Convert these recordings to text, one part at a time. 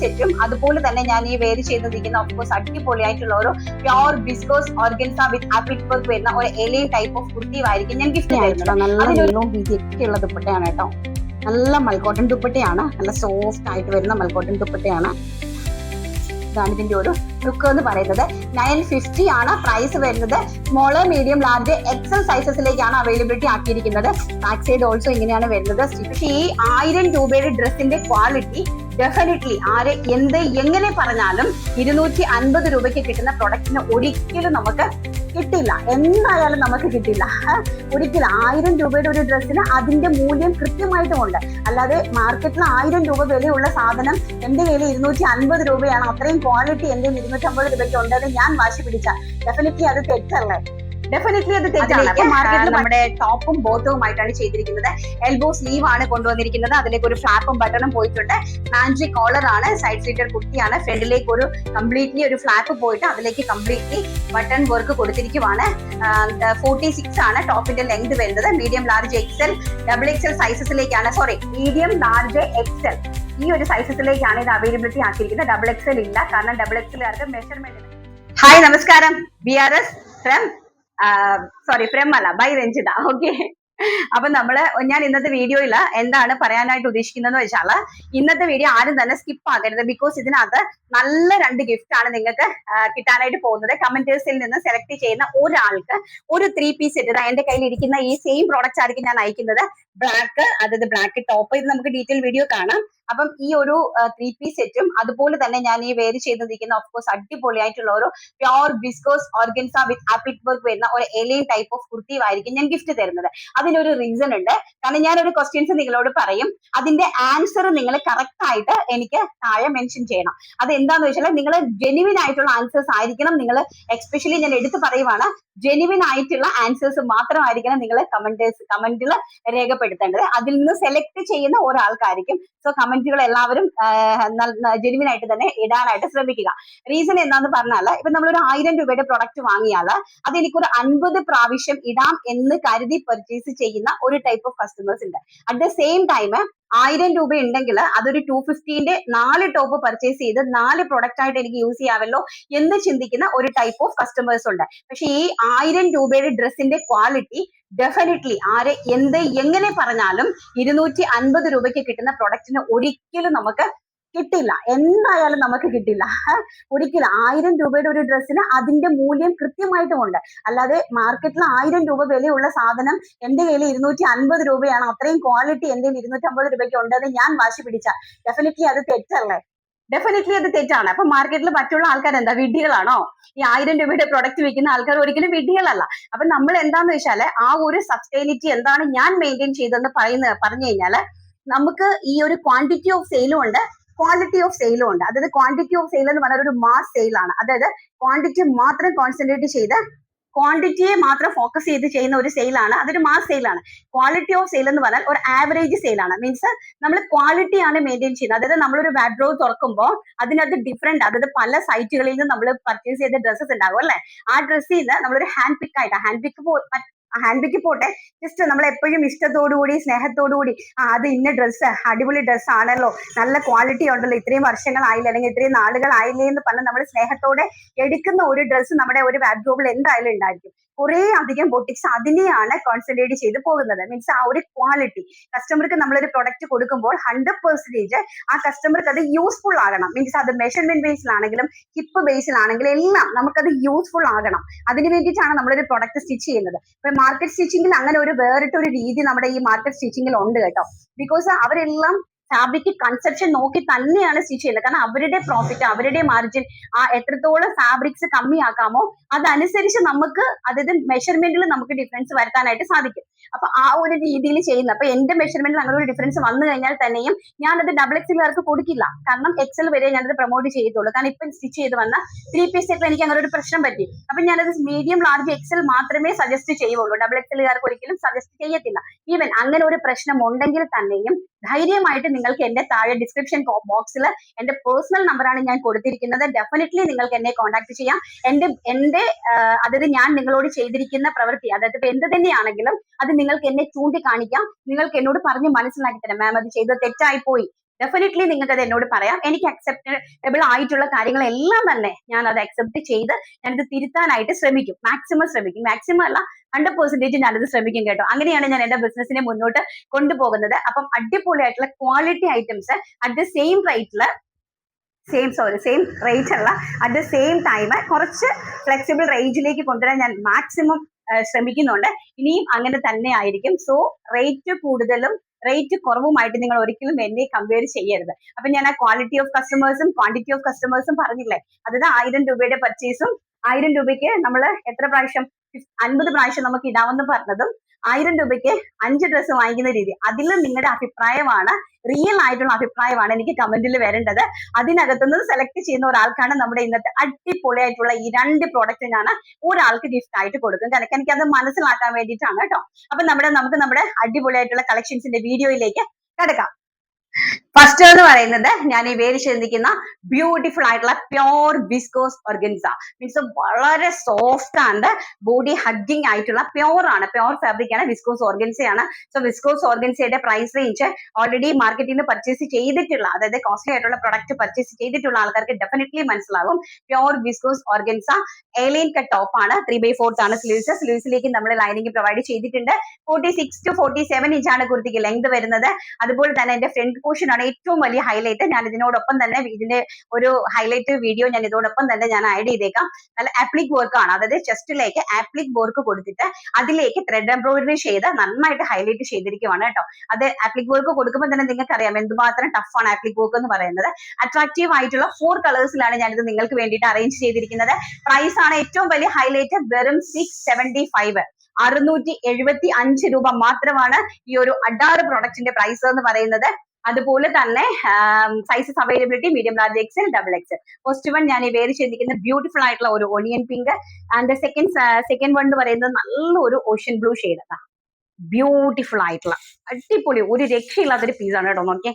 സെറ്റും അതുപോലെ തന്നെ ഞാൻ ഈ വേര് ചെയ്തിരിക്കുന്ന ഓഫ്കോഴ്സ് അടിപൊളിയായിട്ടുള്ള ഒരു pure viscose organza with apple work വരുന്ന ഒരു എലി ടൈപ്പ് ഓഫ് കുർത്തിയായിരിക്കും ഞാൻ ഗിഫ്റ്റ് നല്ല നീളവും ഉള്ള ദുപ്പട്ടയാണ് കേട്ടോ. നല്ല മൽക്കോട്ടൻ ദുപ്പട്ടയാണ്. നല്ല സോഫ്റ്റ് ആയിട്ട് വരുന്ന മൽക്കോട്ടൻ ദുപ്പട്ടയാണ്. ഇതാണ് ഇതിന്റെ ഒരു ലുക്ക് എന്ന് പറയുന്നത്. നയൻ ഫിഫ്റ്റി ആണ് പ്രൈസ് വരുന്നത്. സ്മോൾ മീഡിയം ലാർജ് എക്സൽ സൈസസിലേക്കാണ് അവൈലബിലിറ്റി ആക്കിയിരിക്കുന്നത്. ബാക്ക് സൈഡ് ഓൾസോ ഇങ്ങനെയാണ് വരുന്നത്. പക്ഷേ ഈ ആയിരം രൂപയുടെ ഡ്രസ്സിന്റെ ക്വാളിറ്റി ഡെഫിനറ്റ്ലി ആരെ എന്ത് എങ്ങനെ പറഞ്ഞാലും ഇരുന്നൂറ്റി അൻപത് രൂപയ്ക്ക് കിട്ടുന്ന പ്രൊഡക്റ്റിന് ഒരിക്കലും നമുക്ക് കിട്ടില്ല. എന്തായാലും നമുക്ക് കിട്ടില്ല. ഒരിക്കലും ആയിരം രൂപയുടെ ഒരു ഡ്രസ്സിന് അതിന്റെ മൂല്യം കൃത്യമായിട്ടും ഉണ്ട് അല്ലാതെ മാർക്കറ്റിൽ ആയിരം രൂപ വിലയുള്ള സാധനം എന്റെ കയ്യിൽ ഇരുന്നൂറ്റി അൻപത് രൂപയാണ്. അത്രയും ക്വാളിറ്റി എന്റെ ഇരുന്നൂറ്റി അമ്പത് രൂപയ്ക്ക് ഉണ്ടെന്ന് ഞാൻ വാശി പിടിച്ച. ഡെഫിനറ്റ്ലി അത് തെറ്റല്ലേ? ഡെഫിനറ്റ്ലി അത് തെറ്റാണ്. മാർക്കറ്റിൽ നമ്മുടെ ടോപ്പും ബോട്ടവും ആയിട്ടാണ് ചെയ്തിരിക്കുന്നത്. എൽബോ സ്ലീവ് ആണ് കൊണ്ടുവന്നിരിക്കുന്നത്. അതിലേക്ക് ഒരു ഫ്ലാപ്പും ബട്ടണും പോയിട്ടുണ്ട്. മാൻജി കോളർ ആണ് സൈഡ് സീറ്റർ കുർത്തിയാണ് ഫ്രണ്ടിലേക്ക് ഒരു കംപ്ലീറ്റ്ലി ഒരു ഫ്ലാപ്പ് പോയിട്ട് അതിലേക്ക് കംപ്ലീറ്റ്ലി ബട്ടൺ വർക്ക് കൊടുത്തിരിക്കുവാണ്. ഫോർട്ടി സിക്സ് ആണ് ടോപ്പിന്റെ ലെങ്ത് വരുന്നത്. Medium large XL double XL സൈസസിലേക്കാണ് sorry medium large XL ഈ ഒരു സൈസസിലേക്കാണ് ഇത് അവൈലബിലിറ്റി ആക്കിയിരിക്കുന്നത്. ഡബിൾ എക്സൽ ഇല്ല. കാരണം ഡബിൾ എക്സലുകാർക്ക് മെഷർമെന്റ് ഹായ് നമസ്കാരം. B R S from sorry from അല്ല ബൈ രഞ്ജിത ഓക്കെ അപ്പൊ നമ്മൾ ഞാൻ ഇന്നത്തെ വീഡിയോയിൽ എന്താണ് പറയാനായിട്ട് ഉദ്ദേശിക്കുന്നതെന്ന് വെച്ചാൽ ഇന്നത്തെ വീഡിയോ ആരും തന്നെ സ്കിപ്പ് ആകരുത് ബിക്കോസ് ഇതിനകത്ത് നല്ല രണ്ട് ഗിഫ്റ്റ് ആണ് നിങ്ങൾക്ക് കിട്ടാനായിട്ട് പോകുന്നത്. കമന്റേഴ്സിൽ നിന്ന് സെലക്ട് ചെയ്യുന്ന ഒരാൾക്ക് ഒരു ത്രീ പീസ് സെറ്റ് എന്റെ കയ്യിൽ ഇരിക്കുന്ന ഈ സെയിം പ്രോഡക്റ്റ് ആയിരിക്കും ഞാൻ അയക്കുന്നത്. ബ്ലാക്ക് അതായത് ബ്ലാക്ക് ടോപ്പ് ഇത് നമുക്ക് ഡീറ്റെയിൽ വീഡിയോ കാണാം. അപ്പം ഈ ഒരു ത്രീ പീസ് സെറ്റും അതുപോലെ തന്നെ ഞാൻ ഈ വേര് ചെയ്തിരിക്കുന്ന ഓഫ്കോഴ്സ് അടിപൊളിയായിട്ടുള്ള ഒരു പ്യോർ ബിസ്കോസ് ഓർഗൻസ വിത്ത് ആപ്പിറ്റ് വർക്ക് വരുന്ന ഒരു എലൈൻ ടൈപ്പ് ഓഫ് കുർത്തിയുമായിരിക്കും ഞാൻ ഗിഫ്റ്റ് തരുന്നത്. അതിനൊരു റീസൺ ഉണ്ട്. കാരണം ഞാൻ ഒരു ക്വസ്റ്റ്യൻസ് നിങ്ങളോട് പറയും. അതിന്റെ ആൻസർ നിങ്ങൾ കറക്റ്റ് ആയിട്ട് എനിക്ക് താഴെ മെൻഷൻ ചെയ്യണം. അത് എന്താന്ന് വെച്ചാൽ നിങ്ങൾ ജെനുവിൻ ആയിട്ടുള്ള ആൻസേഴ്സ് ആയിരിക്കണം നിങ്ങൾ എക്സ്പെഷ്യലി ഞാൻ എടുത്തു പറയുവാണ് ജെനുവിൻ ആയിട്ടുള്ള ആൻസേഴ്സ് മാത്രമായിരിക്കണം നിങ്ങൾ കമന്റേഴ്സ് കമന്റിൽ രേഖപ്പെടുത്തേണ്ടത്. അതിൽ നിന്ന് സെലക്ട് ചെയ്യുന്ന ഒരാൾക്കായിരിക്കും. സോ കമന്റുകൾ എല്ലാവരും ജെനുവിൻ ആയിട്ട് തന്നെ ഇടാനായിട്ട് ശ്രമിക്കുക. റീസൺ എന്താന്ന് പറഞ്ഞാൽ ഇപ്പൊ നമ്മൾ ഒരു ആയിരം രൂപയുടെ പ്രൊഡക്റ്റ് വാങ്ങിയാൽ അത് എനിക്കൊരു അൻപത് പ്രാവശ്യം ഇടാം എന്ന് കരുതി പർച്ചേസ് ചെയ്യുന്ന ഒരു ടൈപ്പ് ഓഫ് കസ്റ്റമേഴ്സ് ഉണ്ട്. അറ്റ് ദ സെയിം ടൈം ആയിരം രൂപ ഉണ്ടെങ്കിൽ അതൊരു ടു ഫിഫ്റ്റീന്റെ നാല് ടോപ്പ് പർച്ചേസ് ചെയ്ത് നാല് പ്രൊഡക്റ്റ് ആയിട്ട് എനിക്ക് യൂസ് ചെയ്യാമല്ലോ എന്ന് ചിന്തിക്കുന്ന ഒരു ടൈപ്പ് ഓഫ് കസ്റ്റമേഴ്സ് ഉണ്ട്. പക്ഷെ ഈ ആയിരം രൂപയുടെ ഡ്രസ്സിന്റെ ക്വാളിറ്റി ഡെഫിനറ്റ്ലി ആരെ എന്ത് എങ്ങനെ പറഞ്ഞാലും ഇരുന്നൂറ്റി അൻപത് രൂപയ്ക്ക് കിട്ടുന്ന പ്രൊഡക്റ്റിന് ഒരിക്കലും നമുക്ക് കിട്ടില്ല. എന്തായാലും നമുക്ക് കിട്ടില്ല. ഒരിക്കലും ആയിരം രൂപയുടെ ഒരു ഡ്രസ്സിന് അതിന്റെ മൂല്യം കൃത്യമായിട്ടുമുണ്ട്. അല്ലാതെ മാർക്കറ്റിൽ ആയിരം രൂപ വിലയുള്ള സാധനം എന്റെ കയ്യിൽ ഇരുന്നൂറ്റി അൻപത് രൂപയാണ്. അത്രയും ക്വാളിറ്റി എന്റെ ഇരുന്നൂറ്റി അമ്പത് രൂപയ്ക്ക് ഉണ്ടെന്ന് ഞാൻ വാശി പിടിച്ച. ഡെഫിനറ്റ്ലി അത് തെറ്റല്ലേ? ഡെഫിനറ്റ്ലി അത് തെറ്റാണ്. അപ്പൊ മാർക്കറ്റിൽ മറ്റുള്ള ആൾക്കാർ എന്താ? വിഡ്ഢികളാണോ? ഈ ആയിരം രൂപയുടെ പ്രൊഡക്റ്റ് വിൽക്കുന്ന ആൾക്കാർ ഒരിക്കലും വിഡ്ഢികളല്ല. അപ്പൊ നമ്മൾ എന്താന്ന് വെച്ചാൽ ആ ഒരു സസ്റ്റൈനിറ്റി എന്താണ് ഞാൻ മെയിന്റെയിൻ ചെയ്തതെന്ന് പറയുന്ന പറഞ്ഞു കഴിഞ്ഞാൽ നമുക്ക് ഈ ഒരു ക്വാണ്ടിറ്റി ഓഫ് സെയിലും ഉണ്ട്. ക്വാളിറ്റി ഓഫ് സെയിലും ഉണ്ട്. അതായത് ക്വാണ്ടിറ്റി ഓഫ് സെയിൽ എന്ന് പറഞ്ഞാൽ ഒരു മാസ് ആണ്. അതായത് ക്വാണ്ടിറ്റി മാത്രം കോൺസെൻട്രേറ്റ് ചെയ്ത് ക്വാണ്ടിറ്റിയെ മാത്രം ഫോക്കസ് ചെയ്ത് ചെയ്യുന്ന ഒരു സെയിലാണ് അതൊരു മാസ് സെയിലാണ് ക്വാളിറ്റി ഓഫ് സെയിൽ എന്ന് പറഞ്ഞാൽ ഒരു ആവറേജ് സെയിലാണ് മീൻസ് നമ്മൾ ക്വാളിറ്റി ആണ് മെയിന്റെയിൻ ചെയ്യുന്നത്. അതായത് നമ്മളൊരു വാഡ്രോവ് തുറക്കുമ്പോൾ അതിനകത്ത് ഡിഫറെന്റ് അതായത് പല സൈറ്റുകളിൽ നിന്ന് നമ്മൾ പർച്ചേസ് ചെയ്ത ഡ്രസ്സസ് ഉണ്ടാകും അല്ലെ? ആ ഡ്രസ്സിൽ നിന്ന് നമ്മളൊരു ഹാൻഡ് പിക്ക് ആയിട്ട് ഹാൻഡ് പിക്ക് ഹാൻഡ് ബാഗ് പോട്ടെ. ജസ്റ്റ് നമ്മൾ എപ്പോഴും ഇഷ്ടത്തോടുകൂടി സ്നേഹത്തോടുകൂടി ആ അത് ഇന്ന ഡ്രസ്സ് അടിപൊളി ഡ്രസ്സ് ആണല്ലോ. നല്ല ക്വാളിറ്റി ഉണ്ടല്ലോ. ഇത്രയും വർഷങ്ങളായില്ല അല്ലെങ്കിൽ ഇത്രയും നാളുകളായില്ലേ എന്ന് പറഞ്ഞ് നമ്മൾ സ്നേഹത്തോടെ എടുക്കുന്ന ഒരു ഡ്രസ്സ് നമ്മുടെ ഒരു വാഡ്രോബിൽ എന്തായാലും ഉണ്ടായിരിക്കും. കുറേ അധികം ബൊട്ടിക്സ് അതിനെയാണ് കോൺസെൻട്രേറ്റ് ചെയ്ത് പോകുന്നത്. മീൻസ് ആ ഒരു ക്വാളിറ്റി കസ്റ്റമർക്ക് നമ്മളൊരു പ്രൊഡക്റ്റ് കൊടുക്കുമ്പോൾ ഹൺഡ്രഡ് പെർസെന്റേജ് ആ കസ്റ്റമർക്ക് അത് യൂസ്ഫുൾ ആകണം. മീൻസ് അത് മെഷർമെന്റ് ബേസിലാണെങ്കിലും ഹിപ്പ് ബേസിലാണെങ്കിലും എല്ലാം നമുക്കത് യൂസ്ഫുൾ ആകണം. അതിന് വേണ്ടിയിട്ടാണ് നമ്മളൊരു പ്രൊഡക്റ്റ് സ്റ്റിച്ച് ചെയ്യുന്നത്. ഇപ്പൊ മാർക്കറ്റ് സ്റ്റിച്ചിങ്ങിൽ അങ്ങനെ ഒരു വേറിട്ടൊരു രീതി നമ്മുടെ ഈ മാർക്കറ്റ് സ്റ്റിച്ചിങ്ങിൽ ഉണ്ട് കേട്ടോ. ബിക്കോസ് അവരെല്ലാം ഫാബ്രിക് കൺസെപ്ഷൻ നോക്കി തന്നെയാണ് സ്റ്റിച്ച് ചെയ്യുന്നത്. കാരണം അവരുടെ പ്രോഫിറ്റ് അവരുടെ മാർജിൻ ആ എത്രത്തോളം ഫാബ്രിക്സ് കമ്മിയാക്കാമോ അതനുസരിച്ച് നമുക്ക് അതായത് മെഷർമെന്റിൽ നമുക്ക് ഡിഫറൻസ് വരുത്താനായിട്ട് സാധിക്കും. അപ്പൊ ആ ഒരു രീതിയിൽ ചെയ്യുന്നത്. അപ്പൊ എന്റെ മെഷർമെന്റിൽ അങ്ങനെ ഒരു ഡിഫറൻസ് വന്നു കഴിഞ്ഞാൽ തന്നെയും ഞാനത് ഡബിൾ എക്സിലുകാർക്ക് കൊടുക്കില്ല. കാരണം എക്സൽ വരെ ഞാനത് പ്രൊമോട്ട് ചെയ്യത്തുള്ളൂ കാരണം ഇപ്പം സ്റ്റിച്ച് ചെയ്ത് വന്ന ത്രീ പീസ് സെറ്റിൽ എനിക്ക് അങ്ങനെ ഒരു പ്രശ്നം പറ്റി. അപ്പൊ ഞാനത് മീഡിയം ലാർജ് എക്സൽ മാത്രമേ സജസ്റ്റ് ചെയ്യുള്ളൂ. ഡബിൾ എക്സലുകാർക്ക് ഒരിക്കലും സജസ്റ്റ് ചെയ്യത്തില്ല. ഈവൻ അങ്ങനെ ഒരു പ്രശ്നം ഉണ്ടെങ്കിൽ തന്നെയും ധൈര്യമായിട്ട് നിങ്ങൾക്ക് എന്റെ താഴെ ഡിസ്ക്രിപ്ഷൻ ബോക്സിൽ എന്റെ പേഴ്സണൽ നമ്പറാണ് ഞാൻ കൊടുത്തിരിക്കുന്നത്. ഡെഫിനറ്റ്ലി നിങ്ങൾക്ക് എന്നെ കോൺടാക്ട് ചെയ്യാം. എന്റെ എന്റെ അതായത് ഞാൻ നിങ്ങളോട് ചെയ്തിരിക്കുന്ന പ്രവൃത്തി അതായത് ഇപ്പൊ എന്ത് തന്നെയാണെങ്കിലും അത് നിങ്ങൾക്ക് എന്നെ ചൂണ്ടിക്കാണിക്കാം. നിങ്ങൾക്ക് എന്നോട് പറഞ്ഞ് മനസ്സിലാക്കി തരാം. മാം അത് ചെയ്തത് തെറ്റായി പോയി. ഡെഫിനറ്റ്ലി നിങ്ങൾക്ക് അത് എന്നോട് പറയാം. എനിക്ക് അക്സെപ്റ്റബിൾ ആയിട്ടുള്ള കാര്യങ്ങളെല്ലാം തന്നെ ഞാൻ അത് അക്സെപ്റ്റ് ചെയ്ത് ഞാനിത് തിരുത്താനായിട്ട് ശ്രമിക്കും. മാക്സിമം ശ്രമിക്കും. മാക്സിമം അല്ല ഹൺഡ്രഡ് പെർസെന്റേജ് ഞാനത് ശ്രമിക്കും കേട്ടോ. അങ്ങനെയാണ് ഞാൻ എന്റെ ബിസിനസിനെ മുന്നോട്ട് കൊണ്ടുപോകുന്നത്. അപ്പം അടിപൊളിയായിട്ടുള്ള quality items at the same റേറ്റിൽ സെയിം സോറി സെയിം റേറ്റ് അല്ല അറ്റ് ദ സെയിം ടൈം കുറച്ച് ഫ്ലെക്സിബിൾ റേഞ്ചിലേക്ക് കൊണ്ടുവരാൻ ഞാൻ മാക്സിമം ശ്രമിക്കുന്നുണ്ട്. ഇനിയും അങ്ങനെ തന്നെ ആയിരിക്കും. സോ റേറ്റ് കൂടുതലും റേറ്റ് കുറവുമായിട്ട് നിങ്ങൾ ഒരിക്കലും എന്നെ കമ്പയർ ചെയ്യരുത്. അപ്പൊ ഞാൻ ആ ക്വാളിറ്റി ഓഫ് കസ്റ്റമേഴ്സും ക്വാണ്ടിറ്റി ഓഫ് കസ്റ്റമേഴ്സും പറഞ്ഞില്ലേ? അതായത് ആയിരം രൂപയുടെ പർച്ചേസും ആയിരം രൂപയ്ക്ക് നമ്മൾ എത്ര പ്രാവശ്യം അൻപത് പ്രാവശ്യം നമുക്ക് ഇടാമെന്ന് പറഞ്ഞതും ആയിരം രൂപയ്ക്ക് അഞ്ച് ഡ്രസ്സ് വാങ്ങിക്കുന്ന രീതി. അതിൽ നിങ്ങളുടെ അഭിപ്രായമാണ്. റിയൽ ആയിട്ടുള്ള അഭിപ്രായമാണ് എനിക്ക് കമന്റിൽ വരേണ്ടത്. അതിനകത്തുനിന്ന് സെലക്ട് ചെയ്യുന്ന ഒരാൾക്കാണ് നമ്മുടെ ഇന്നത്തെ അടിപൊളിയായിട്ടുള്ള ഈ രണ്ട് പ്രോഡക്റ്റ് ഞാൻ ഒരാൾക്ക് ഗിഫ്റ്റ് ആയിട്ട് കൊടുക്കും കാരണം എനിക്ക് അത് മനസ്സിലാക്കാൻ വേണ്ടിയിട്ടാണ് കേട്ടോ. അപ്പൊ നമ്മുടെ നമുക്ക് നമ്മുടെ അടിപൊളിയായിട്ടുള്ള കളക്ഷൻസിന്റെ വീഡിയോയിലേക്ക് കിടക്കാം. ഫസ്റ്റ് എന്ന് പറയുന്നത് ഞാൻ ഈ വേര് ചിന്തിക്കുന്ന ബ്യൂട്ടിഫുൾ ആയിട്ടുള്ള പ്യോർ വിസ്കോസ് ഓർഗൻസ മീൻസ് വളരെ സോഫ്റ്റ് ആൻഡ് ബോഡി ഹഗ്ഗിങ് ആയിട്ടുള്ള പ്യോർ ആണ്. പ്യോർ ഫാബ്രിക് ആണ് വിസ്കോസ് ഓർഗൻസയാണ് ആണ് സോ വിസ്കോസ് ഓർഗൻസയുടെ പ്രൈസ് റേഞ്ച് ഓൾറെഡി മാർക്കറ്റിൽ നിന്ന് പർച്ചേസ് ചെയ്തിട്ടുള്ള അതായത് കോസ്റ്റ്ലി ആയിട്ടുള്ള പ്രൊഡക്റ്റ് പർച്ചേസ് ചെയ്തിട്ടുള്ള ആൾക്കാർക്ക് ഡെഫിനറ്റ്ലി മനസ്സിലാവും. Pure viscose organza A line cut top ആണ്. ത്രീ ബൈ ഫോർത്ത് ആണ് സ്ലീവ്സ് സ്ലീവ്സിലേക്ക് നമ്മൾ ലൈനിങ് പ്രൊവൈഡ് ചെയ്തിട്ടുണ്ട്. Forty six to forty seven ആണ് കുർത്തിക്ക് ലെങ്ത് വരുന്നത്. അതുപോലെ തന്നെ എന്റെ ഫ്രണ്ട് പോർഷൻ ആണ് ഏറ്റവും വലിയ ഹൈലൈറ്റ് ഞാൻ ഇതിനോടൊപ്പം തന്നെ ഇതിന്റെ ഒരു ഹൈലൈറ്റ് വീഡിയോ ഞാൻ ഇതോടൊപ്പം തന്നെ ഞാൻ ആഡ് ചെയ്തേക്കാം. നല്ല ആപ്ലിക് വർക്ക് ആണ്. അതായത് ചെസ്റ്റിലേക്ക് ആപ്ലിക് വർക്ക് കൊടുത്തിട്ട് അതിലേക്ക് ത്രെഡ് എംബ്രോയിഡറി ചെയ്ത് നന്നായിട്ട് ഹൈലൈറ്റ് ചെയ്തിരിക്കുവാണ് കേട്ടോ. അത് ആപ്ലിക് വർക്ക് കൊടുക്കുമ്പോൾ തന്നെ നിങ്ങൾക്ക് അറിയാം എന്തുമാത്രം ടഫാണ് ആപ്ലിക് വർക്ക് എന്ന് പറയുന്നത്. അട്രാക്റ്റീവ് ആയിട്ടുള്ള ഫോർ കളേഴ്സിലാണ് ഞാനിത് നിങ്ങൾക്ക് വേണ്ടിയിട്ട് അറേഞ്ച് ചെയ്തിരിക്കുന്നത്. പ്രൈസ് ആണ് ഏറ്റവും വലിയ ഹൈലൈറ്റ് വെറും സിക്സ് സെവന്റി ഫൈവ് അറുന്നൂറ്റി എഴുപത്തി അഞ്ച് രൂപ മാത്രമാണ് ഈ ഒരു അഡാറ് പ്രൊഡക്റ്റിന്റെ പ്രൈസ് എന്ന് പറയുന്നത്. അതുപോലെ തന്നെ sizes availability medium large XL double XL first one ഞാൻ വേറെ ചെയ്തിരിക്കുന്ന ബ്യൂട്ടിഫുൾ ആയിട്ടുള്ള ഒരു onion pink and second second one എന്ന് പറയുന്നത് നല്ലൊരു ഓഷ്യൻ ബ്ലൂ ഷെയ്ഡ് ബ്യൂട്ടിഫുൾ ആയിട്ടുള്ള അടിപൊളി ഒരു രക്ഷയില്ലാത്തൊരു പീസാണ് കേട്ടോ നോക്കിയേ.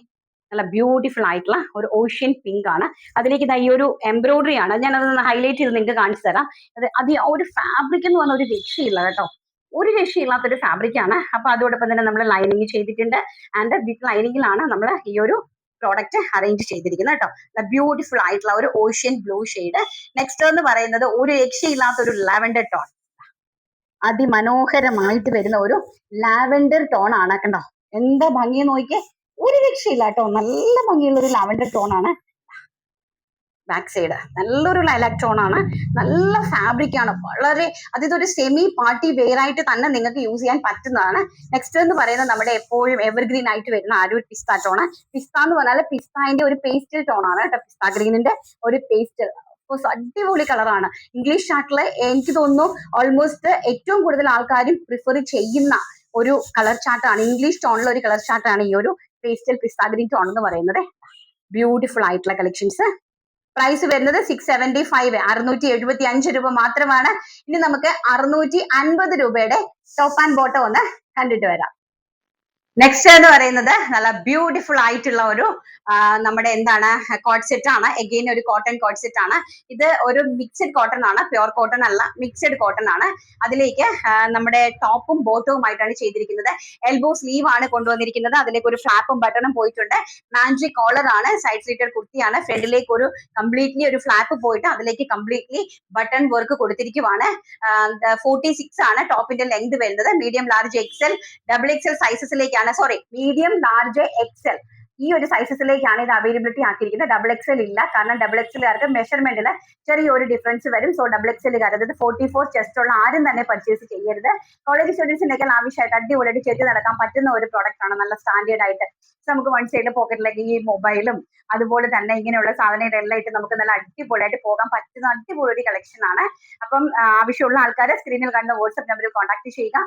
നല്ല ബ്യൂട്ടിഫുൾ ആയിട്ടുള്ള ഒരു ഓഷ്യൻ പിങ്ക് ആണ്. അതിലേക്ക് ഈ ഒരു എംബ്രോയിഡറി ആണ്. ഞാൻ അത് ഹൈലൈറ്റ് ചെയ്ത് നിങ്ങൾക്ക് കാണിച്ചു തരാം. അത് അത് ഒരു ഫാബ്രിക് എന്ന് പറഞ്ഞ ഒരു രക്ഷയില്ല കേട്ടോ. ഒരു രക്ഷയില്ലാത്തൊരു ഫാബ്രിക് ആണ് അപ്പൊ അതോടൊപ്പം തന്നെ നമ്മൾ ലൈനിങ് ചെയ്തിട്ടുണ്ട്. ആൻഡ് വിത്ത് ലൈനിങ്ങിലാണ് നമ്മൾ ഈ ഒരു പ്രോഡക്റ്റ് അറേഞ്ച് ചെയ്തിരിക്കുന്നത് കേട്ടോ ബ്യൂട്ടിഫുൾ ആയിട്ടുള്ള ഒരു ഓഷ്യൻ ബ്ലൂ ഷെയ്ഡ് നെക്സ്റ്റ് എന്ന് പറയുന്നത് ഒരു രക്ഷയില്ലാത്ത ഒരു ലാവൻഡർ ടോൺ അതിമനോഹരമായിട്ട് വരുന്ന ഒരു ലാവൻഡർ ടോൺ ആണ് കണ്ടോ എന്താ ഭംഗി നോക്കിയേ? ഒരു രക്ഷയില്ല കേട്ടോ നല്ല ഭംഗിയുള്ള ഒരു ലാവൻഡർ ടോൺ ആണ്. ബാക്ക് സൈഡ് നല്ലൊരു ഇലക്ട്രോൺ ആണ്. നല്ല ഫാബ്രിക് ആണ്. വളരെ അത് ഇതൊരു സെമി പാർട്ടി വെയർ ആയിട്ട് തന്നെ നിങ്ങൾക്ക് യൂസ് ചെയ്യാൻ പറ്റുന്നതാണ്. നെക്സ്റ്റ് എന്ന് പറയുന്നത് നമ്മുടെ എപ്പോഴും എവർഗ്രീൻ ആയിട്ട് വരുന്ന ആ ഒരു പിസ്ത ടോൺ പിസ്ത എന്ന് പറഞ്ഞാൽ പിസ്താന്റെ ഒരു പേസ്റ്റൽ ടോൺ ആണ് കേട്ടോ. പിസ്ത ഗ്രീനിന്റെ ഒരു പേസ്റ്റൽ അടിപൊളി കളറാണ് ഇംഗ്ലീഷ് ചാർട്ടിൽ എനിക്ക് തോന്നുന്നു ഓൾമോസ്റ്റ് ഏറ്റവും കൂടുതൽ ആൾക്കാരും പ്രിഫർ ചെയ്യുന്ന ഒരു കളർ ചാർട്ടാണ് ഇംഗ്ലീഷ് ടോണിലുള്ള ഒരു കളർ ചാർട്ടാണ് ഈ ഒരു പേസ്റ്റൽ പിസ്താ ഗ്രീൻ ടോൺ എന്ന് പറയുന്നത്. ബ്യൂട്ടിഫുൾ ആയിട്ടുള്ള കളക്ഷൻസ് പ്രൈസ് വരുന്നത് സിക്സ് സെവന്റി ഫൈവ് അറുന്നൂറ്റി എഴുപത്തി അഞ്ച് രൂപ മാത്രമാണ്. ഇനി നമുക്ക് അറുന്നൂറ്റി അൻപത് രൂപയുടെ ടോപ്പ് ആൻഡ് ബോട്ടം ഒന്ന് കണ്ടിട്ട് വരാം. നെക്സ്റ്റ് എന്ന് പറയുന്നത് നല്ല ബ്യൂട്ടിഫുൾ ആയിട്ടുള്ള ഒരു നമ്മുടെ എന്താണ് കോട്ട് സെറ്റ് ആണ്. എഗെയിൻ ഒരു കോട്ടൺ കോട്ട് സെറ്റ് ആണ്. ഇത് ഒരു മിക്സഡ് കോട്ടൺ ആണ്. പ്യുർ കോട്ടൺ അല്ല മിക്സഡ് കോട്ടൺ ആണ്. അതിലേക്ക് നമ്മുടെ ടോപ്പും ബോട്ടവുമായിട്ടാണ് ചെയ്തിരിക്കുന്നത്. എൽബോ സ്ലീവ് ആണ് കൊണ്ടുവന്നിരിക്കുന്നത്. അതിലേക്ക് ഒരു ഫ്ലാപ്പും ബട്ടണും പോയിട്ടുണ്ട്. മാൻജി കോളർ ആണ് സൈഡ് സ്ലീറ്റർ കുർത്തിയാണ് ഫ്രണ്ടിലേക്ക് ഒരു കംപ്ലീറ്റ്ലി ഒരു ഫ്ലാപ്പ് പോയിട്ട് അതിലേക്ക് കംപ്ലീറ്റ്ലി ബട്ടൺ വർക്ക് കൊടുത്തിരിക്കുവാണ്. ഫോർട്ടി സിക്സ് ആണ് ടോപ്പിന്റെ ലെങ്ത് വരുന്നത്. Medium large XL double XL സൈസസിലേക്കാണ് sorry medium large XL ഈ ഒരു സൈസസിലേക്കാണ് ഇത് അവൈലബിലിറ്റി ആക്കിയിരിക്കുന്നത്. ഡബിൾ എക്സൽ ഇല്ല. കാരണം ഡബിൾ എക്സലുകാർക്ക് മെഷർമെന്റിൽ ചെറിയൊരു ഡിഫറൻസ് വരും. സോ ഡബിൾ എക്സലുകാർ അതായത് ഫോർട്ടി ഫോർ ചെസ്റ്റ് ഉള്ള ആരും തന്നെ പർച്ചേസ് ചെയ്യരുത്. കോളേജ് സ്റ്റുഡൻസിനൊക്കെ ആവശ്യമായിട്ട് അടിപൊളിയായിട്ട് ചെയ്ത് നടക്കാൻ പറ്റുന്ന ഒരു പ്രോഡക്റ്റ് ആണ്. നല്ല സ്റ്റാൻഡേർഡ് ആയിട്ട്. നമുക്ക് വൺ സൈഡ് പോക്കറ്റിലേക്ക് ഈ മൊബൈലും അതുപോലെ തന്നെ ഇങ്ങനെയുള്ള സാധനങ്ങളെല്ലാം ഇട്ട് നമുക്ക് നല്ല അടിപൊളിയായിട്ട് പോകാൻ പറ്റുന്ന അടിപൊളി ഒരു കളക്ഷൻ ആണ്. അപ്പം ആവശ്യമുള്ള ആൾക്കാർ സ്ക്രീനിൽ കണ്ട വാട്സ്ആപ്പ് നമ്പറിൽ കോൺടാക്ട് ചെയ്യുക.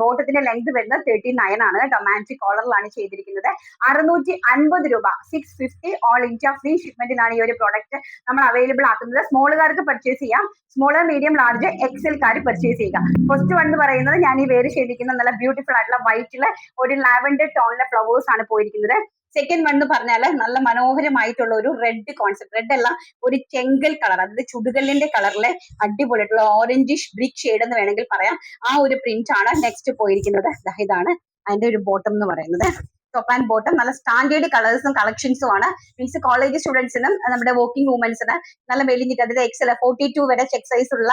ബോട്ടത്തിന്റെ ലെങ്ത് വരുന്നത് തേർട്ടി നയൻ ആണ്. കേട്ടോ മാൻസി കോളറിലാണ് ചെയ്തിരിക്കുന്നത്. അറുന്നൂറ്റി അൻപത് രൂപ. Six fifty all India free ഷിപ്മെന്റിലാണ് ഈ ഒരു പ്രോഡക്റ്റ് നമ്മൾ അവൈലബിൾ ആക്കുന്നത്. സ്മോളുകാർക്ക് പർച്ചേസ് ചെയ്യാം. സ്മോൾ മീഡിയം ലാർജ് എക്സൽക്കാർ പർച്ചേസ് ചെയ്യുക. ഫസ്റ്റ് വൺ എന്ന് പറയുന്നത് ഞാൻ ഈ വേര് ചെയ്തിരിക്കുന്ന നല്ല ബ്യൂട്ടിഫുൾ ആയിട്ടുള്ള വൈറ്റിൽ ഒരു ലാവൻഡർ ടോണിലെ ഫ്ലവേഴ്സ് ആണ് പോയിരിക്കുന്നത്. സെക്കൻഡ് വൺ എന്ന് പറഞ്ഞാൽ നല്ല മനോഹരമായിട്ടുള്ള ഒരു റെഡ് കോൺസെപ്റ്റ് റെഡ് അല്ല ഒരു ചെങ്കൽ കളർ അതായത് ചുടുകല്ലിന്റെ കളറിലെ അടിപൊളിയായിട്ടുള്ള ഓറഞ്ചിഷ് ബ്രിക് ഷെയ്ഡ് എന്ന് വേണമെങ്കിൽ പറയാം. ആ ഒരു പ്രിന്റ് ആണ് നെക്സ്റ്റ് പോയിരിക്കുന്നത്. ഇതാണ് അതിന്റെ ഒരു ബോട്ടം എന്ന് പറയുന്നത്. ടോപ്പ് ആൻഡ് ബോട്ടം നല്ല സ്റ്റാൻഡേർഡ് കളേഴ്സും കളക്ഷൻസും ആണ്. മീൻസ് കോളേജ് സ്റ്റുഡൻസിനും നമ്മുടെ വർക്കിംഗ് വുമൻസിന് നല്ല മെലിഞ്ഞിട്ട് അതായത് എക്സൽ ഫോർട്ടി ടു വരെ ചെക്ക് സൈസ് ഉള്ള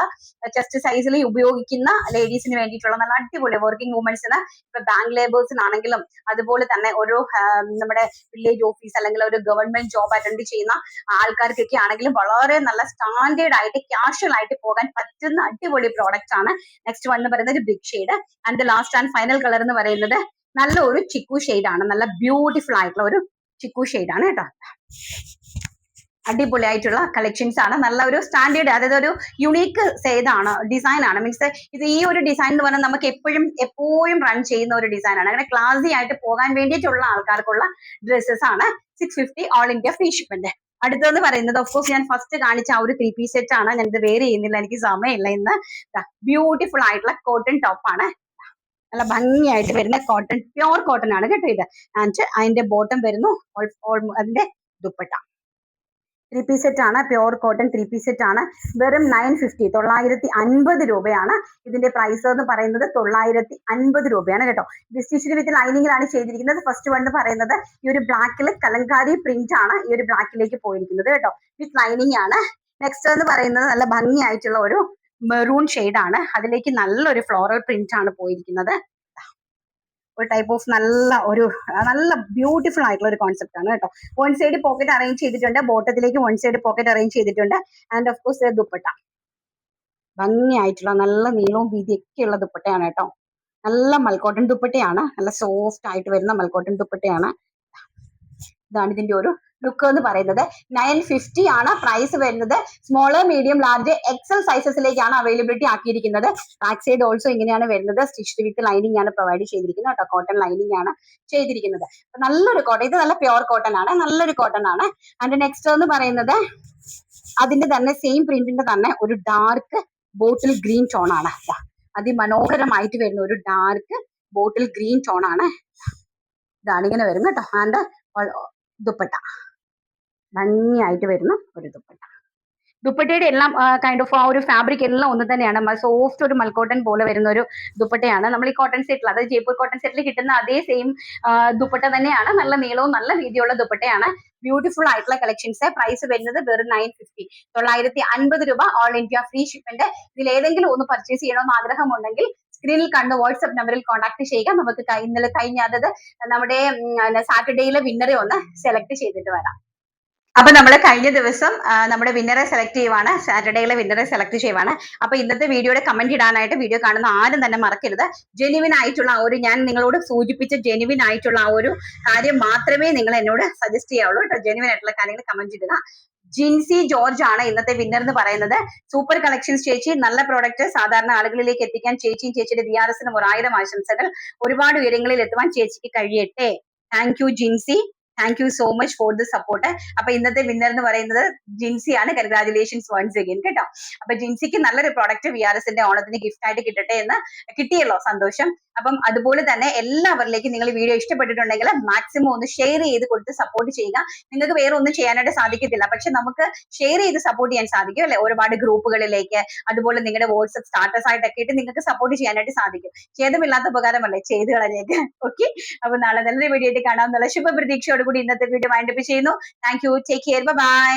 ചെസ്റ്റ് സൈസിൽ ഉപയോഗിക്കുന്ന ലേഡീസിന് വേണ്ടിയിട്ടുള്ള നല്ല അടിപൊളി വർക്കിംഗ് വുമൻസിന് ഇപ്പൊ ബാങ്ക് ലേബേഴ്സിനാണെങ്കിലും അതുപോലെ തന്നെ ഓരോ നമ്മുടെ വില്ലേജ് ഓഫീസ് അല്ലെങ്കിൽ ഒരു ഗവൺമെന്റ് ജോബ് അറ്റൻഡ് ചെയ്യുന്ന ആൾക്കാർക്കൊക്കെ ആണെങ്കിലും വളരെ നല്ല സ്റ്റാൻഡേർഡ് ആയിട്ട് കാഷ്വൽ ആയിട്ട് പോകാൻ പറ്റുന്ന അടിപൊളി പ്രോഡക്റ്റ് ആണ്. നെക്സ്റ്റ് വൺ എന്ന് പറയുന്നത് big shade and last and final colour എന്ന് പറയുന്നത് നല്ല ഒരു ചിക്കു ആണ്. നല്ല ബ്യൂട്ടിഫുൾ ആയിട്ടുള്ള ഒരു ചിക്കു ആണ് കേട്ടോ. അടിപൊളിയായിട്ടുള്ള കളക്ഷൻസ് ആണ്. നല്ല ഒരു സ്റ്റാൻഡേർഡ് അതായത് ഒരു യുണീക്ക് ഇതാണ് ഡിസൈൻ ആണ്. മീൻസ് ഇത് ഈ ഒരു ഡിസൈൻ എന്ന് പറഞ്ഞാൽ നമുക്ക് എപ്പോഴും എപ്പോഴും റൺ ചെയ്യുന്ന ഒരു ഡിസൈൻ ആണ്. അങ്ങനെ ക്ലാസി ആയിട്ട് പോകാൻ വേണ്ടിയിട്ടുള്ള ആൾക്കാർക്കുള്ള ഡ്രസ്സസ് ആണ് six fifty all India free ഷിപ്പിന്റെ അടുത്തെന്ന് പറയുന്നത് ഓഫ് കോഴ്സ് ഞാൻ ഫസ്റ്റ് കാണിച്ച ആ ഒരു ത്രീ പീസ് സെറ്റ് ആണ്. ഞാൻ ഇത് വേറെ ചെയ്യുന്നില്ല എനിക്ക് സമയമില്ല ഇന്ന്. ബ്യൂട്ടിഫുൾ ആയിട്ടുള്ള കോട്ടൺ ടോപ്പ് ആണ്. നല്ല ഭംഗിയായിട്ട് വരുന്ന കോട്ടൺ പ്യോർ കോട്ടൺ ആണ് കേട്ടോ ഇത്. ആൻഡ് അതിന്റെ ബോട്ടം വരുന്നു. അതിന്റെ ദുപ്പട്ട. ത്രീ പീസ് സെറ്റ് ആണ് pure cotton three piece set ആണ്. വെറും നയൻ ഫിഫ്റ്റി തൊള്ളായിരത്തി അൻപത് രൂപയാണ് ഇതിന്റെ പ്രൈസ് എന്ന് പറയുന്നത്. തൊള്ളായിരത്തി അൻപത് രൂപയാണ് കേട്ടോ. സ്റ്റിച്ചിന് വിത്ത് ലൈനിങ്ങിലാണ് ചെയ്തിരിക്കുന്നത്. ഫസ്റ്റ് വൺ എന്ന് പറയുന്നത് ഈ ഒരു ബ്ലാക്കിൽ കലങ്കാരി പ്രിന്റ് ആണ് ഈ ഒരു ബ്ലാക്കിലേക്ക് പോയിരിക്കുന്നത് കേട്ടോ. വിത്ത് ലൈനിങ് ആണ്. നെക്സ്റ്റ് എന്ന് പറയുന്നത് നല്ല ഭംഗിയായിട്ടുള്ള ഒരു മെറൂൺ ആണ്. അതിലേക്ക് നല്ലൊരു ഫ്ലോറൽ പ്രിന്റ് ആണ് പോയിരിക്കുന്നത്. ഒരു ടൈപ്പ് ഓഫ് നല്ല ഒരു നല്ല ബ്യൂട്ടിഫുൾ ആയിട്ടുള്ള ഒരു കോൺസെപ്റ്റ് ആണ് കേട്ടോ. വൺ സൈഡ് പോക്കറ്റ് അറേഞ്ച് ചെയ്തിട്ടുണ്ട്. ബോട്ടത്തിലേക്ക് വൺ സൈഡ് പോക്കറ്റ് അറേഞ്ച് ചെയ്തിട്ടുണ്ട്. ആൻഡ് ഓഫ് കോഴ്സ് ദുപ്പട്ട ഭംഗിയായിട്ടുള്ള നല്ല നീളവും വീതിയൊക്കെ ഉള്ള ദുപ്പട്ടയാണ് കേട്ടോ. നല്ല മൽക്കോട്ടൻ ദുപ്പട്ടയാണ്. നല്ല സോഫ്റ്റ് ആയിട്ട് വരുന്ന മൽക്കോട്ടൻ ദുപ്പട്ടയാണ്. ഇതാണ് ഇതിന്റെ ഒരു ലുക്ക് എന്ന് പറയുന്നത്. നയൻ ഫിഫ്റ്റി ആണ് പ്രൈസ് വരുന്നത്. സ്മോൾ മീഡിയം ലാർജ് എക്സൽ സൈസസിലേക്കാണ് അവൈലബിലിറ്റി ആക്കിയിരിക്കുന്നത്. ബാക്ക് സൈഡ് ഓൾസോ ഇങ്ങനെയാണ് വരുന്നത്. സ്റ്റിച്ച് വിത്ത് ലൈനിങ് ആണ് പ്രൊവൈഡ് ചെയ്തിരിക്കുന്നത് കേട്ടോ. കോട്ടൺ ലൈനിങ് ആണ് ചെയ്തിരിക്കുന്നത്. നല്ലൊരു കോട്ടൺ ഇത് നല്ല പ്യോർ കോട്ടൺ ആണ്. നല്ലൊരു കോട്ടൺ ആണ്. ആൻഡ് നെക്സ്റ്റ് എന്ന് പറയുന്നത് അതിന്റെ തന്നെ സെയിം പ്രിന്റിന്റെ തന്നെ ഒരു ഡാർക്ക് ബോട്ടിൽ ഗ്രീൻ ടോൺ ആണ്. അതിമനോഹരമായിട്ട് വരുന്ന ഒരു ഡാർക്ക് ബോട്ടിൽ ഗ്രീൻ ടോൺ ആണ്. ഇതാണ് ഇങ്ങനെ വരും കേട്ടോ. ആൻഡ് ദുപ്പട്ട. ഭംഗിയായിട്ട് വരുന്ന ഒരു ദുപ്പട്ട. ദുപ്പട്ടയുടെ എല്ലാം കൈൻഡ് ഓഫ് ആ ഒരു ഫാബ്രിക് എല്ലാം ഒന്ന് തന്നെയാണ്. സോഫ്റ്റ് ഒരു മൽക്കോട്ടൺ പോലെ വരുന്ന ഒരു ദുപ്പട്ടയാണ്. നമ്മൾ ഈ കോട്ടൺ സെറ്റിൽ അതായത് ജയ്പൂർ കോട്ടൺ സെറ്റിൽ കിട്ടുന്ന അതേ സെയിം ദുപ്പട്ട തന്നെയാണ്. നല്ല നീളവും നല്ല വീതിയുള്ള ദുപ്പട്ടയാണ്. ബ്യൂട്ടിഫുൾ ആയിട്ടുള്ള കളക്ഷൻസ് പ്രൈസ് വരുന്നത് വെറും നയൻ ഫിഫ്റ്റി തൊള്ളായിരത്തി അൻപത് രൂപ ഓൾ ഇന്ത്യ ഫ്രീ ഷിപ്മെന്റ് ഇതിൽ ഏതെങ്കിലും ഒന്ന് പർച്ചേസ് ചെയ്യണമെന്ന് ആഗ്രഹമുണ്ടെങ്കിൽ സ്ക്രീനിൽ കണ്ട് വാട്സ്ആപ്പ് നമ്പറിൽ കോൺടാക്ട് ചെയ്യുക. നമുക്ക് ഇന്നലെ കഴിഞ്ഞ നമ്മുടെ സാറ്റർഡേയിലെ വിന്നറെ ഒന്ന് സെലക്ട് ചെയ്തിട്ട് വരാം. അപ്പൊ നമ്മൾ കഴിഞ്ഞ ദിവസം നമ്മുടെ വിന്നറെ സെലക്ട് ചെയ്യുവാണ്. സാറ്റർഡേയിലെ വിന്നറെ സെലക്ട് ചെയ്യുവാണ്. അപ്പൊ ഇന്നത്തെ വീഡിയോയുടെ കമന്റ് ഇടാനായിട്ട് വീഡിയോ കാണുന്ന ആരും തന്നെ മറക്കരുത്. ജെനുവിൻ ആയിട്ടുള്ള ആ ഒരു ഞാൻ നിങ്ങളോട് സൂചിപ്പിച്ച ജെനുവിൻ ആയിട്ടുള്ള ആ ഒരു കാര്യം മാത്രമേ നിങ്ങൾ എന്നോട് സജസ്റ്റ് ചെയ്യാവുള്ളൂ കേട്ടോ. ജെനുവിൻ ആയിട്ടുള്ള കാര്യങ്ങൾ കമന്റ് ഇടുക. ജിൻസി ജോർജ് ആണ് ഇന്നത്തെ വിന്നർ എന്ന് പറയുന്നത്. സൂപ്പർ കളക്ഷൻസ് ചേച്ചി നല്ല പ്രോഡക്റ്റ് സാധാരണ ആളുകളിലേക്ക് എത്തിക്കാൻ ചേച്ചിയും ചേച്ചിയുടെ ബി ആർ എസിനും ഒരായിരം ആശംസകൾ. ഒരുപാട് ഉയരങ്ങളിൽ എത്തുവാൻ ചേച്ചിക്ക് കഴിയട്ടെ. Thank you Jincy. Thank you so much for the support അപ്പൊ ഇന്നത്തെ വിന്നർ എന്ന് പറയുന്നത് ജിൻസി ആണ്. കൺഗ്രാചുലേഷൻസ് വൺസ് അഗൈൻ കേട്ടോ. അപ്പൊ ജിൻസിക്ക് നല്ലൊരു പ്രോഡക്റ്റ് വി ആർ എസിന്റെ ഓണത്തിന് ഗിഫ്റ്റ് ആയിട്ട് കിട്ടട്ടെ എന്ന് കിട്ടിയല്ലോ സന്തോഷം. അപ്പം അതുപോലെ തന്നെ എല്ലാവരിലേക്കും നിങ്ങൾ വീഡിയോ ഇഷ്ടപ്പെട്ടിട്ടുണ്ടെങ്കിൽ മാക്സിമം ഒന്ന് ഷെയർ ചെയ്ത് കൊടുത്ത് സപ്പോർട്ട് ചെയ്യുക. നിങ്ങൾക്ക് വേറെ ഒന്നും ചെയ്യാനായിട്ട് സാധിക്കത്തില്ല. പക്ഷെ നമുക്ക് ഷെയർ ചെയ്ത് സപ്പോർട്ട് ചെയ്യാൻ സാധിക്കും അല്ലെ? ഒരുപാട് ഗ്രൂപ്പുകളിലേക്ക് അതുപോലെ നിങ്ങളുടെ വാട്സ്ആപ്പ് സ്റ്റാറ്റസ് ആയിട്ടൊക്കെ ഇട്ട് നിങ്ങൾക്ക് സപ്പോർട്ട് ചെയ്യാനായിട്ട് സാധിക്കും. ഛേദമില്ലാത്ത ഉപകാരമല്ലേ? ചെയ്ത് കളഞ്ഞേക്ക്. ഓക്കെ അപ്പൊ നാളെ നല്ലൊരു വീഡിയോ ആയിട്ട് കാണാം എന്നുള്ള ശുഭപ്രതീക്ഷയോടുകൂടി ഇന്നത്തെ വീഡിയോ വൈൻഡപ്പ് ചെയ്യുന്നു. Thank you take care bye